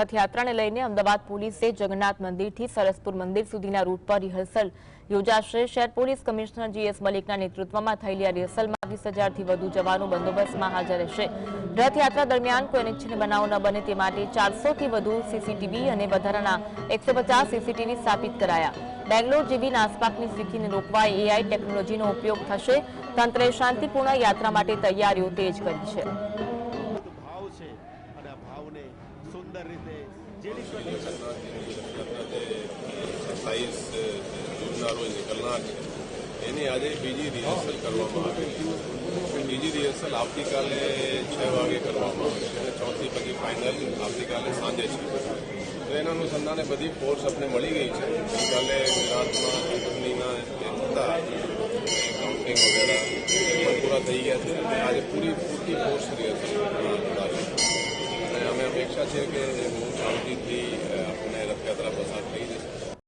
રથયાત્રાને લઈને અમદાવાદ પોલીસે જગન્નાથ મંદિરથી સરસપુર મંદિર સુધીના રૂટ પર રિહર્સલ યોજાશે. શહેર પોલીસ કમિશનર જીએસ મલિકના નેતૃત્વમાં થયેલી આ રિહર્સલમાં વીસ હજારથી વધુ જવાનો બંદોબસ્તમાં હાજર રહેશે. રથયાત્રા દરમિયાન કોઈ અનિચ્છનીય બનાવ ન બને તે માટે ચારસોથી વધુ સીસીટીવી અને વધારાના એકસો સીસીટીવી સ્થાપિત કરાયા. બેંગ્લોર જેવી આસપાસની સ્થિતિને રોકવા એઆઈ ટેકનોલોજીનો ઉપયોગ થશે. તંત્રે શાંતિપૂર્ણ યાત્રા માટે તૈયારીઓ તેજ કરી છે. અને ભાવને સુંદર રીતે જેની સત્તાવીસ જૂનના રોજ નીકળનાર છે એની આજે બીજી રિહર્સલ કરવામાં આવેલી છે બીજી રિહર્સલ આવતીકાલે છ વાગે કરવામાં આવશે અને ચોથી પછી ફાઇનલ આવતીકાલે સાંજે છે. તો એના અનુસંધાને બધી ફોર્સ આપણે મળી ગઈ છે. ગઈકાલે ગુજરાતમાં ચૂંટણીના હતા કાઉન્ટિંગ વગેરે પૂરા થઈ ગયા છે. અને આજે પૂરી આશા છે કે હું શાંતિથી